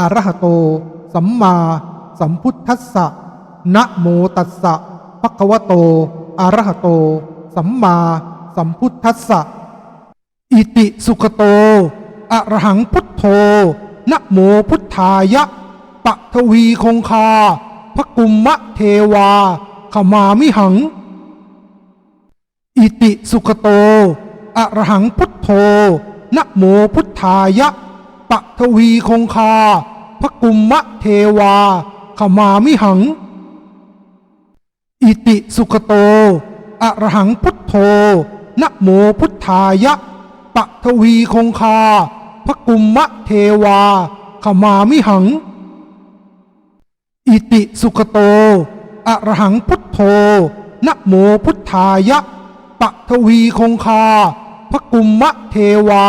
อรหโต สัมมาสัมพุทธัสสะนะโมตัสสะภะคะวะโตอรหโต สัมมาสัมพุทธัสสะอิติสุขโตอระหังพุทโธนะโมพุทธายะปะทวีคงคาพระกุมมะเทวาขมามิหัง อิติสุขโตอระหังพุทโธนะโมพุทธายะ ปะทวีคงคาพระกุมมะเทวาขมามิหัง อิติสุขโตอะระหังพุทโธนะโมพุทธายะปะทวีคงคาพระกุมมะเทวาขมามิหัง อิติสุขโตอะระหังพุทโธนะโมพุทธายะปะทวีคงคาพระกุมมะเทวา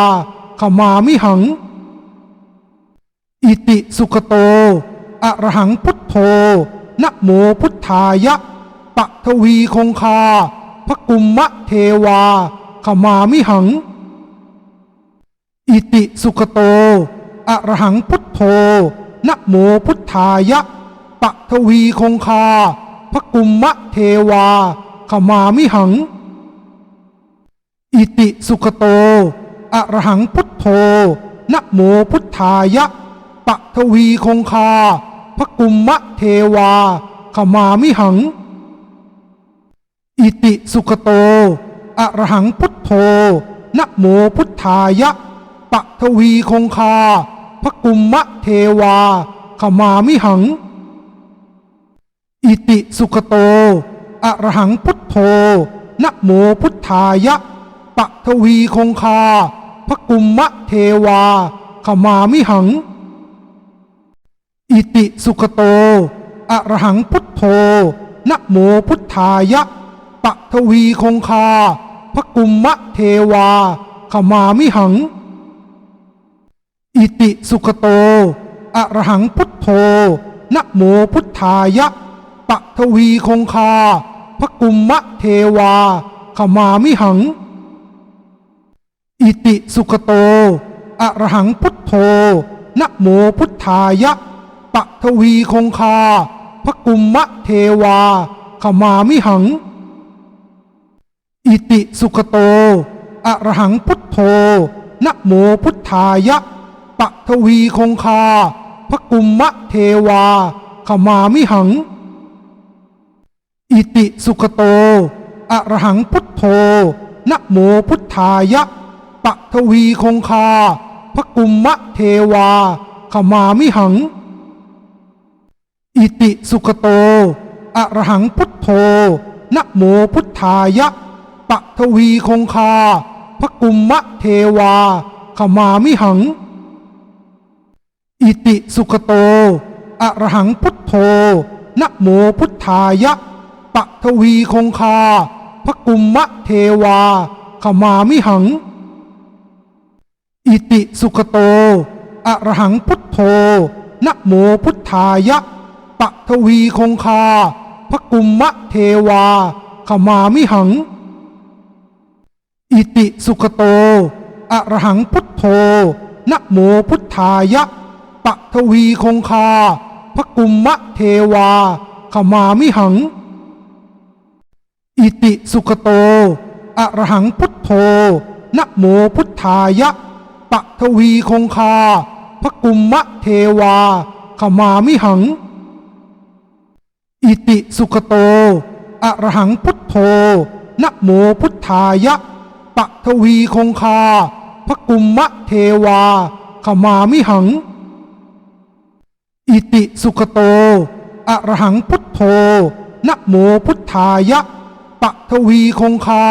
ขมามิหัง อิติสุขโต อระหังพุทโธนะโมพุทธายะปะทวีคงคาพระกุมมะเทวาขมามิหัง อิติสุขโต อระหังพุทโธนะโมพุทธายะปะทวีคงคาพระกุมมะเทวาขมามิหัง อิติสุขโต อระหังพุทโธนะโมพุทธายะ ปะทวีคงคาพระกุมมะเทวาขมามิหัง อิติสุขโตอรหังพุทโธนะโมพุทธายะ ปะทวีคงคาพระกุมมะเทวาขมามิหัง อิติสุขโตอรหังพุทโธนะโมพุทธายะ ปะทวีคงคาพระกุมมะเทวาขมามิหัง อิติสุขโต อะระหังพุทโธนะโมพุทธายะ ปะทวีคงคา พระกุมมะเทวา ขมามิหัง อิติสุขโต อะระหังพุทโธนะโมพุทธายะ ปะทวีคงคา พระกุมมะเทวา ขมามิหัง อิติสุขโต อะระหังพุทโธนะโมพุทธายะ ปะทวีคงคา พระกุมมะเทวา ขมามิหัง อิติสุขโต อรหังพุทโธนะโมพุทธายะปะทวีคงคา พระกุมมะเทวา ขมามิหัง อิติสุขโต อรหังพุทโธนะโมพุทธายะปะทวีคงคา พระกุมมะเทวา ขมามิหัง อิติสุขโต อระหังพุทโธนะโมพุทธายะปะทวีคงคา พระกุมมะเทวาขมามิหัง อิติสุขโต อระหังพุทโธนะโมพุทธายะปะทวีคงคา พระกุมมะเทวาขมามิหัง อิติสุขโต อระหังพุทโธนะโมพุทธายะ ปะทวีคงคา พระกุมมะเทวาขมามิหัง อิติสุขโตอะระหังพุทโธนะโมพุทธายะ ปะทวีคงคา พระกุมมะเทวาขมามิหัง อิติสุขโตอะระหังพุทโธนะโมพุทธายะ ปะทวีคงคา พระกุมมะเทวาขมามิหัง อิติสุขโตอะระหังพุทโธนะโมพุทธายะปะทวีคงคาพระกุมมะเทวาขมามิหัง อิติสุขโตอะระหังพุทโธนะโมพุทธายะปะทวีคงคา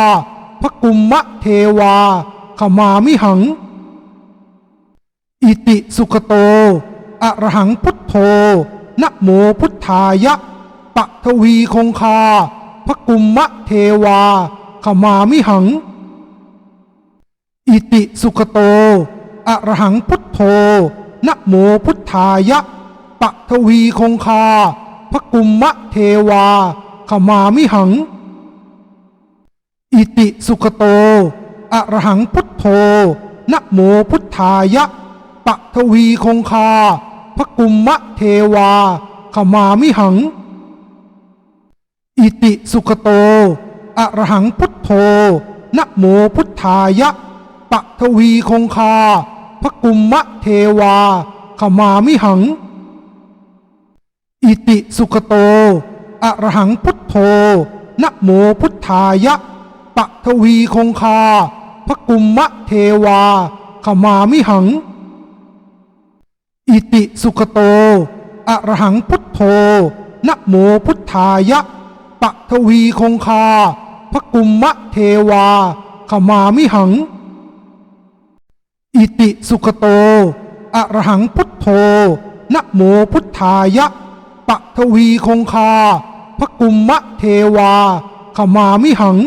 พระกุมมะเทวาขมามิหัง อิติสุขโตอะระหังพุทโธนะโมพุทธายะ ปะทวีคงคาพระกุมมะเทวาขมามิหัง อิติสุขโต อรหังพุทโธนะโมพุทธายะ ปะทวีคงคาพระกุมมะเทวาขมามิหัง อิติสุขโต อรหังพุทโธนะโมพุทธายะ ปะทวีคงคาพระกุมมะเทวาขมามิหัง อิติสุขโต อะระหังพุทโธนะโมพุทธายะ ปะทวีคงคา พระกุมมะเทวา ขมามิหัง อิติสุขโต อะระหังพุทโธนะโมพุทธายะ ปะทวีคงคา พระกุมมะเทวา ขมามิหัง อิติสุขโต อะระหังพุทโธนะโมพุทธายะ ปะทวีคงคา พระกุมมะเทวา ขมามิหัง อิติสุขโต อรหังพุทโธนะโมพุทธายะปะทวีคงคา พระกุมมะเทวา ขมามิหัง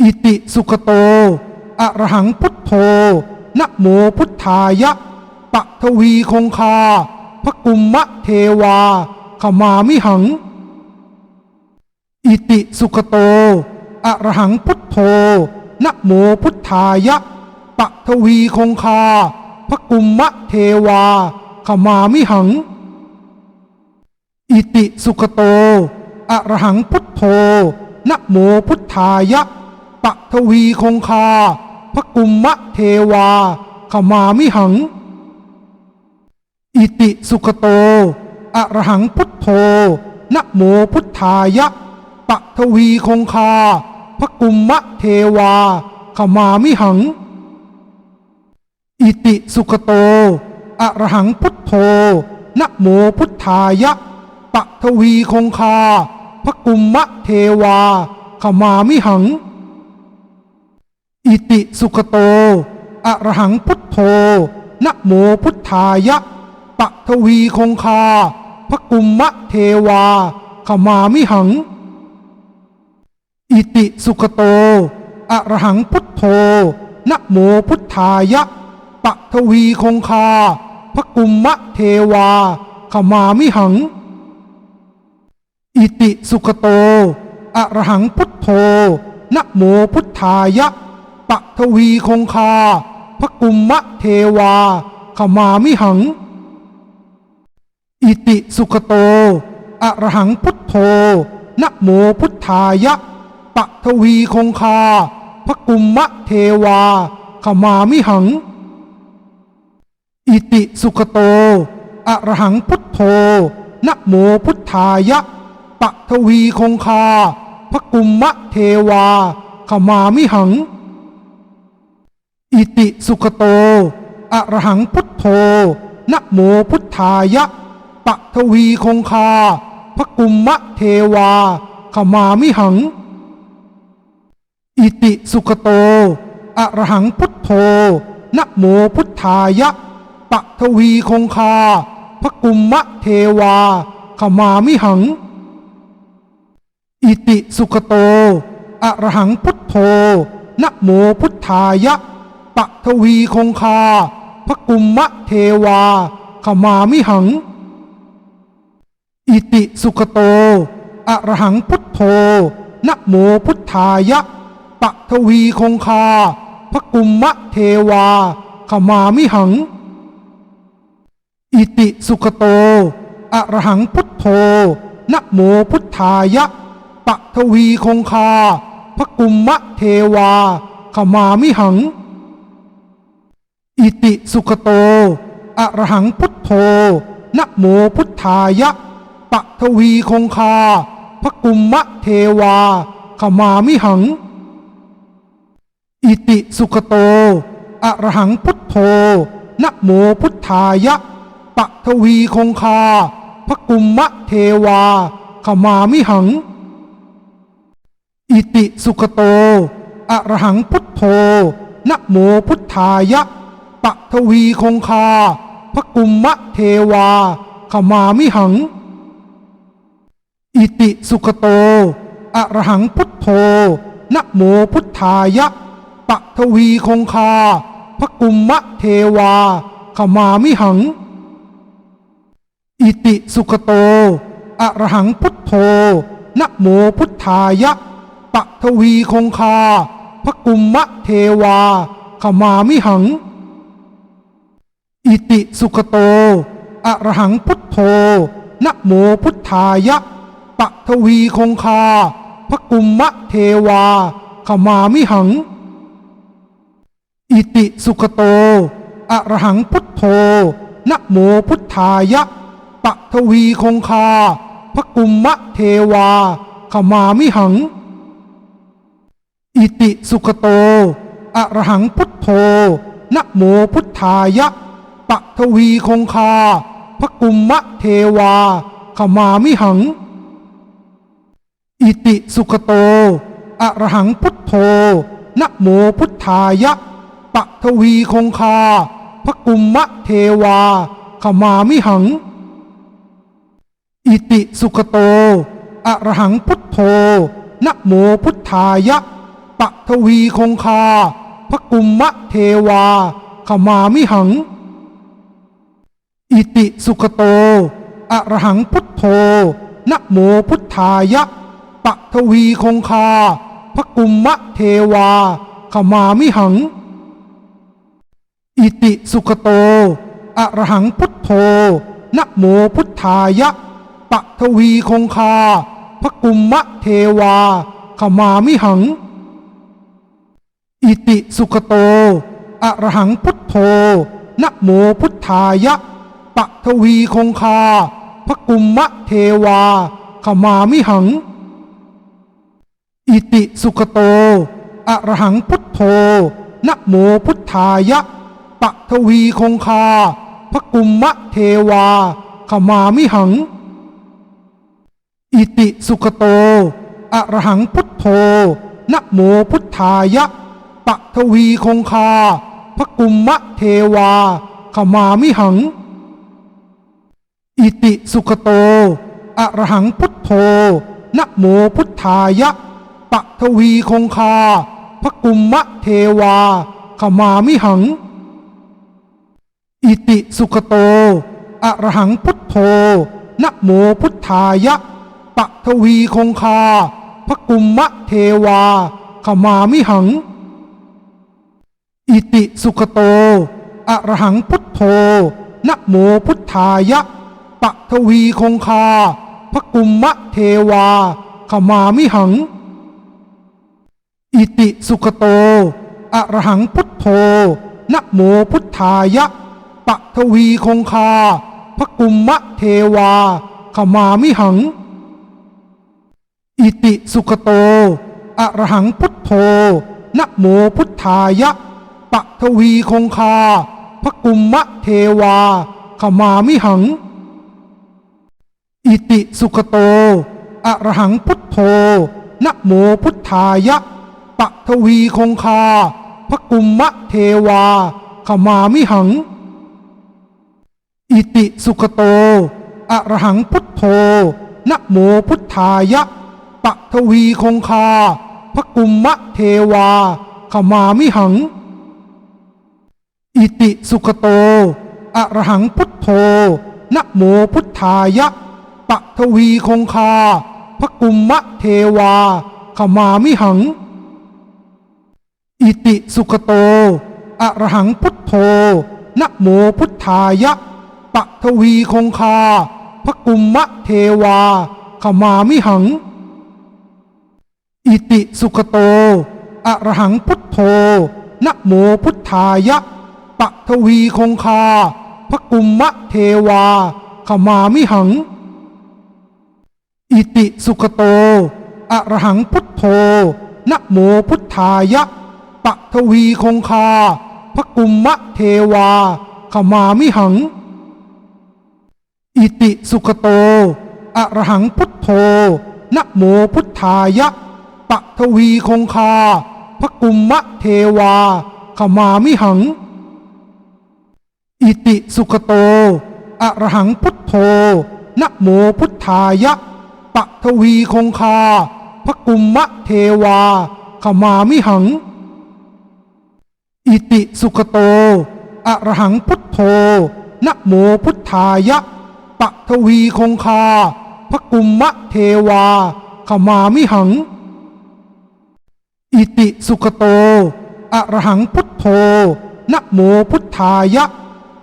อิติสุขโต อรหังพุทโธนะโมพุทธายะปะทวีคงคา พระกุมมะเทวา ขมามิหัง อิติสุขโตอะระหังพุทโธนะโมพุทธายะปะทวีคงคา พระกุมมะเทวา ขมามิหัง อิติสุขโตอะระหังพุทโธนะโมพุทธายะปะทวีคงคา พระกุมมะเทวา ขมามิหัง อิติสุขโตอะระหังพุทโธนะโมพุทธายะ ปะทวีคงคา พระกุมมะเทวาขมามิหัง อิติสุขโตอะระหังพุทโธนะโมพุทธายะ ปะทวีคงคา พระกุมมะเทวาขมามิหัง อิติสุขโตอะระหังพุทโธนะโมพุทธายะ ปะทวีคงคา พระกุมมะเทวาขมามิหัง อิติสุขโต อะระหังพุทโธนะโมพุทธายะ ปะทวีคงคาพกุมมะเทวา ขมามิหัง อิติสุขโต อะระหังพุทโธนะโมพุทธายะ ปะทวีคงคาพกุมมะเทวา ขมามิหัง อิติสุขโต อะระหังพุทโธนะโมพุทธายะ ปะทวีคงคาพกุมมะเทวาขมามิหัง อิติสุขโตอรหังพุทโธนะโมพุทธายะ ปะทวีคงคาพกุมมะเทวาขมามิหัง อิติสุขโตอรหังพุทโธนะโมพุทธายะ ปะทวีคงคาพกุมมะเทวาขมามิหัง อิติสุขโต อะระหังพุทโธนะโมพุทธายะ ปะทวีคงคาพกุมมะเทวา ขมามิหัง อิติสุขโต อะระหังพุทโธนะโมพุทธายะ ปะทวีคงคาพกุมมะเทวา ขมามิหัง อิติสุขโต อะระหังพุทโธนะโมพุทธายะ ปะทวีคงคาพกุมมะเทวา ขมามิหัง อิติสุขโต อรหังพุทโธนะโมพุทธายะปะทวีคงคาพกุมมะเทวา ขมามิหัง อิติสุขโต อรหังพุทโธนะโมพุทธายะปะทวีคงคาพกุมมะเทวา ขมามิหัง อิติสุขโต อระหังพุทโธนะโมพุทธายะปะทวีคงคาพกุมมะเทวาขมามิหัง อิติสุขโต อระหังพุทโธนะโมพุทธายะปะทวีคงคาพกุมมะเทวาขมามิหัง อิติสุขโต อระหังพุทโธนะโมพุทธายะ ปะทวีคงคาพกุมมะเทวาขมามิหัง อิติสุขโตอะระหังพุทโธนะโมพุทธายะ ปะทวีคงคาพกุมมะเทวาขมามิหัง อิติสุขโตอะระหังพุทโธนะโมพุทธายะ ปะทวีคงคาพกุมมะเทวาขมามิหัง อิติสุขโต อะระหังพุทโธนะโมพุทธายะ ปะทวีคงคาพกุมมะเทวา ขมามิหัง อิติสุขโต อะระหังพุทโธนะโมพุทธายะ ปะทวีคงคาพกุมมะเทวา ขมามิหัง อิติสุขโต อะระหังพุทโธนะโมพุทธายะ ปะทวีคงคาพกุมมะเทวาขมามิหัง อิติสุขโต อรหังพุทโธนะโมพุทธายะ ปะทวีคงคาพกุมมะเทวาขมามิหัง อิติสุขโต อรหังพุทโธนะโมพุทธายะ ปะทวีคงคาพกุมมะเทวาขมามิหัง อิติสุขโต อะระหังพุทโธนะโมพุทธายะ ปะทวีคงคาพกุมมะเทวา ขมามิหัง อิติสุขโต อะระหังพุทโธนะโมพุทธายะ ปะทวีคงคาพกุมมะเทวา ขมามิหัง อิติสุขโต อะระหังพุทโธนะโมพุทธายะ ปะทวีคงคาพกุมมะเทวา ขมามิหัง อิติสุขโต อรหังพุทโธนะโมพุทธายะปะทวีคงคาพกุมมะเทวา ขมามิหัง อิติสุขโต อรหังพุทโธนะโมพุทธายะปทวีคงคา พระกุมมะเทวา ขมามิหัง อิติสุขโตอะระหังพุทโธนะโมพุทธายะปะทวีคงคาพระกุมมะเทวาขมามิหัง อิติสุขโตอะระหังพุทโธนะโมพุทธายะปะทวีคงคาพระกุมมะเทวาขมามิหัง อิติสุขโตอะระหังพุทโธนะโมพุทธายะ ปะทวีคงคา พระกุมมะเทวา ขมามิหัง อิติสุขโต อรหังพุทโธนะโมพุทธายะ ปะทวีคงคา พระกุมมะเทวา ขมามิหัง อิติสุขโต อรหังพุทโธนะโมพุทธายะ ปะทวีคงคา พระกุมมะเทวาขมามิหัง อิติสุขโต อะระหังพุทโธนะโมพุทธายะ ปะทวีคงคา พระกุมมะเทวา ขมามิหัง อิติสุขโต อะระหังพุทโธนะโมพุทธายะ ปะทวีคงคา พระกุมมะเทวา ขมามิหัง อิติสุขโต อะระหังพุทโธนะโมพุทธายะ ปะทวีคงคา พระกุมมะเทวาขมามิหัง อิติสุขโต อรหังพุทโธนะโมพุทธายะ ปะทวีคงคา พระกุมมะเทวาขมามิหัง อิติสุขโต อรหังพุทโธนะโมพุทธายะ ปะทวีคงคา พระกุมมะเทวาขมามิหัง อิติสุขโตอะระหังพุทโธนะโมพุทธายะ ปะทวีคงคา พระกุมมะเทวา ขมามิหัง อิติสุขโตอะระหังพุทโธนะโมพุทธายะ ปะทวีคงคา พระกุมมะเทวา ขมามิหัง อิติสุขโตอะระหังพุทโธนะโมพุทธายะ ปะทวีคงคาพระกุมมะเทวาขมามิหัง อิติสุขโต อรหังพุทโธนะโมพุทธายะ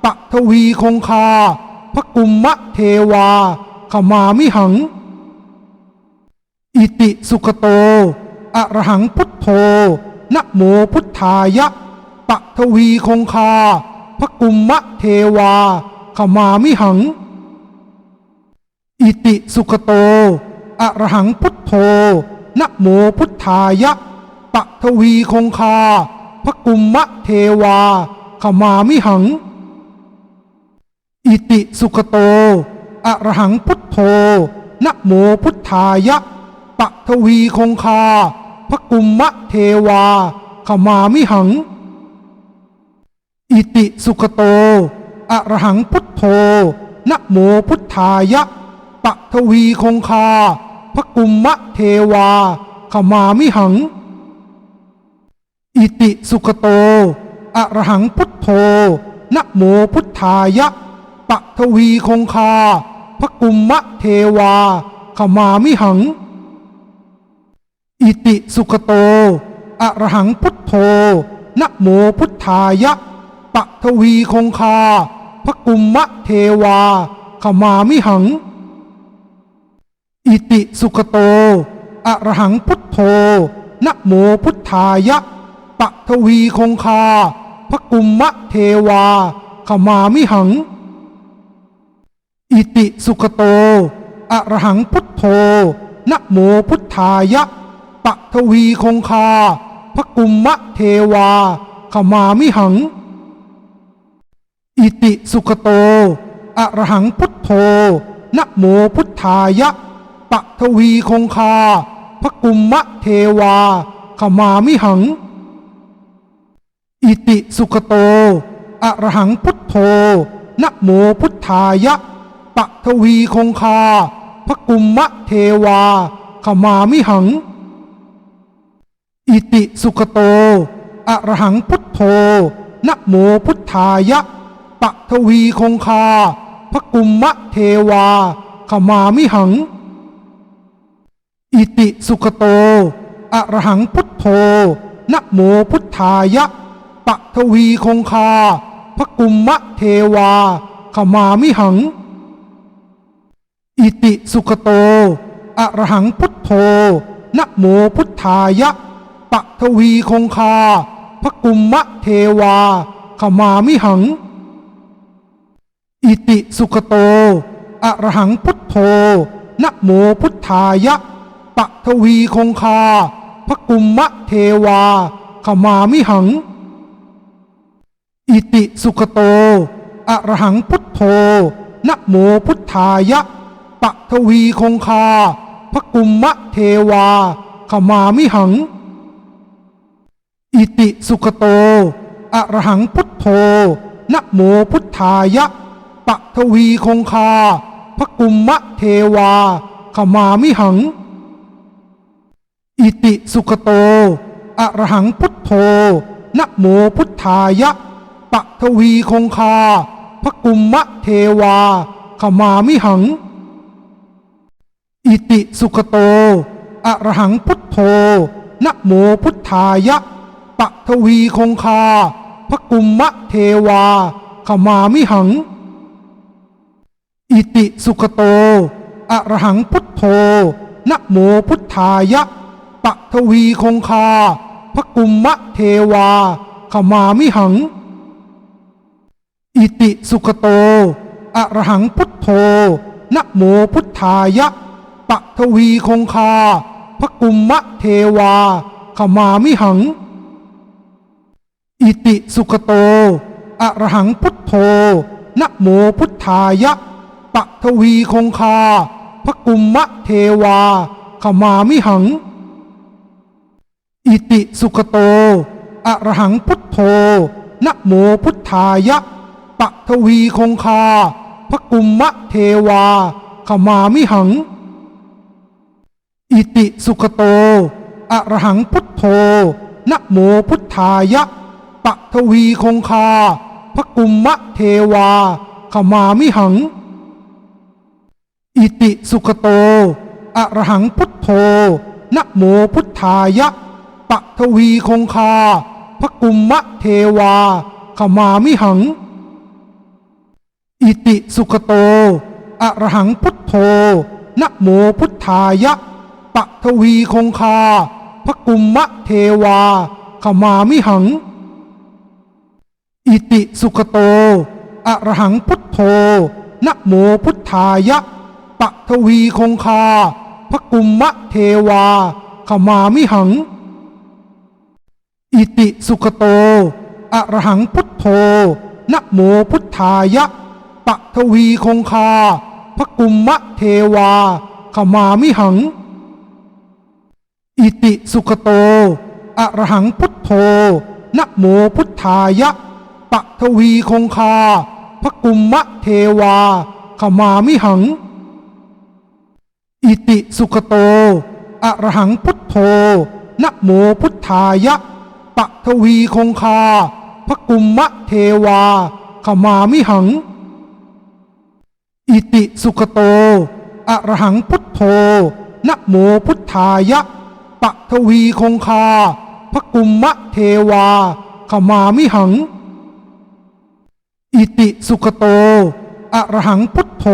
ปะทวีคงคาพระกุมมะเทวาขมามิหัง อิติสุขโต อรหังพุทโธนะโมพุทธายะปะทวีคงคาพระกุมมะเทวาขมามิหัง อิติสุขโตอะระหังพุทโธนะโมพุทธายะปะทวีคงคาพระกุมมะเทวาขมามิหัง อิติสุขโตอะระหังพุทโธนะโมพุทธายะปะทวีคงคาพระกุมมะเทวาขมามิหัง อิติสุขโตอะระหังพุทโธนะโมพุทธายะ ปะทวีคงคา พระกุมมะเทวา ขมามิหัง อิติสุขโต อรหังพุทโธนะโมพุทธายะ ปะทวีคงคา พระกุมมะเทวา ขมามิหัง อิติสุขโต อรหังพุทโธนะโมพุทธายะ ปะทวีคงคา พระกุมมะเทวาขมามิหัง อิติสุขโต อะระหังพุทโธนะโมพุทธายะ ปะทวีคงคา พระกุมมะเทวา ขมามิหัง อิติสุขโต อะระหังพุทโธนะโมพุทธายะ ปะทวีคงคา พระกุมมะเทวา ขมามิหัง อิติสุขโต อะระหังพุทโธนะโมพุทธายะ ปะทวีคงคา พระกุมมะเทวา ขมามิหัง อิติสุขโตอะระหังพุทโธนะโมพุทธายะ ปะทวีคงคา พระกุมมะเทวา ขมามิหัง อิติสุขโตอะระหังพุทโธนะโมพุทธายะ ปะทวีคงคา พระกุมมะเทวา ขมามิหัง อิติสุขโตอะระหังพุทโธนะโมพุทธายะ ปะทวีคงคา พระกุมมะเทวา ขมามิหัง อิติสุขโตอะระหังพุทโธนะโมพุทธายะ ปะทวีคงคา พระกุมมะเทวา ขมามิหัง อิติสุขโตอะระหังพุทโธนะโมพุทธายะ ปะทวีคงคาพระกุมมะเทวาขมามิหัง อิติสุขโตอะระหังพุทโธนะโมพุทธายะปะทวีคงคาพระกุมมะเทวาขมามิหัง อิติสุขโตอะระหังพุทโธนะโมพุทธายะปะทวีคงคาพระกุมมะเทวาขมามิหัง อิติสุขโตอะระหังพุทโธนะโมพุทธายะปะทวีคงคาพระกุมมะเทวา ขมามิหัง อิติสุขโตอะระหังพุทโธนะโมพุทธายะปะทวีคงคาพระกุมมะเทวา ขมามิหัง อิติสุขโตอะระหังพุทโธนะโมพุทธายะ ปะทวีคงคา พระกุมมะเทวา ขมามิหัง อิติสุขโต อรหังพุทโธนะโมพุทธายะ ปะทวีคงคา พระกุมมะเทวา ขมามิหัง อิติสุขโต อรหังพุทโธนะโมพุทธายะ ปะทวีคงคา พระกุมมะเทวาขมามิหัง อิติสุขโต อะระหังพุทโธนะโมพุทธายะ ปะทวีคงคา พระกุมมะเทวา ขมามิหัง อิติสุขโต อะระหังพุทโธนะโมพุทธายะ ปะทวีคงคา พระกุมมะเทวา ขมามิหัง อิติสุขโต อะระหังพุทโธนะโมพุทธายะ ปะทวีคงคา พระกุมมะเทวาขมามิหัง อิติสุขโต อรหังพุทโธนะโมพุทธายะปะทวีคงคา พระกุมมะเทวาขมามิหัง อิติสุขโต อรหังพุทโธนะโมพุทธายะปะทวีคงคา พระกุมมะเทวาขมามิหัง อิติสุขโตอะระหังพุทโธนะโมพุทธายะปะทวีคงคาพระกุมมะเทวา ขมามิหัง อิติสุขโตอะระหังพุทโธนะโมพุทธายะปะทวีคงคาพระกุมมะเทวา ขมามิหัง อิติสุขโตอะระหังพุทโธนะโมพุทธายะ ปะทวีคงคาพระกุมมะเทวาขมามิหัง อิติสุขโตอะระหังพุทโธนะโมพุทธายะปะทวีคงคาพระกุมมะเทวาขมามิหัง อิติสุขโตอะระหังพุทโธ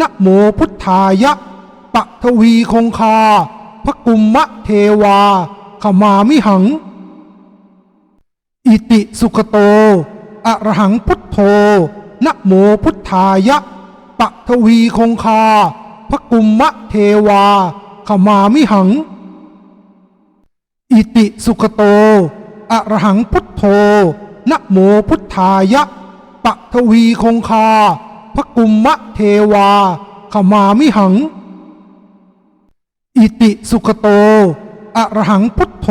นะโมพุทธายะปะทวีคงคาพระกุมมะเทวาขมามิหัง อิติสุขโตอะระหังพุทโธนะโมพุทธายะปะทวีคงคาพระกุมมะเทวาขมามิหัง อิติสุขโตอะระหังพุทโธนะโมพุทธายะปะทวีคงคาพระกุมมะเทวาขมามิหัง อิติสุขโตอะระหังพุทโธ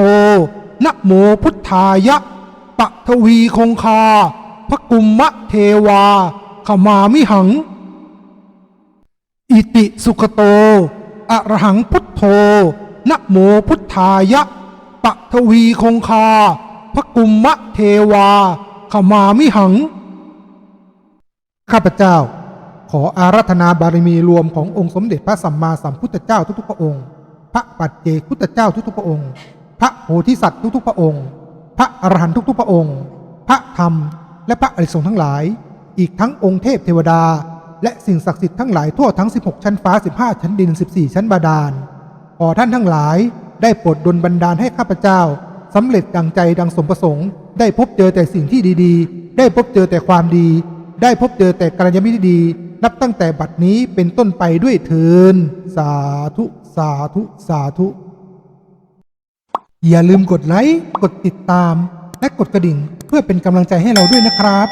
นะโมพุทธายะ ปะทวีคงคาพระกุมมะเทวาขมามิหัง อิติสุขโตอรหังพุทโธนะโมพุทธายะปปะทวีคงคาพระกุมมะเทวาขมามิหัง ข้าพเจ้า ขออารัธนาบารมีรวมขององค์สมเด็จพระสัมมาสัมพุทธเจ้าทุกๆพระองค์ พระปัจเจกพุทธเจ้าทุกๆพระองค์ พระโพธิสัตว์ทุกๆพระองค์ พระอรหันต์ทุกๆพระองค์ พระธรรม และพระอริยสงฆ์ทั้งหลาย อีกทั้งองค์เทพเทวดา และสิ่งศักดิ์สิทธิ์ทั้งหลายทั่วทั้ง 16 ชั้นฟ้า 15 ชั้นดิน 14 ชั้นบาดาล ขอท่านทั้งหลายได้โปรดดลบันดาลให้ข้าพเจ้าสำเร็จดังใจดังสมประสงค์ ได้พบเจอแต่สิ่งที่ดีๆ ได้พบเจอแต่ความดี ได้พบเจอแต่กัลยาณมิตรที่ดี นับตั้งแต่บัดนี้เป็นต้นไปด้วยเทินสาธุ สาธุ สาธุ อย่าลืมกดไลค์ กดติดตาม และกดกระดิ่ง เพื่อเป็นกำลังใจให้เราด้วยนะครับ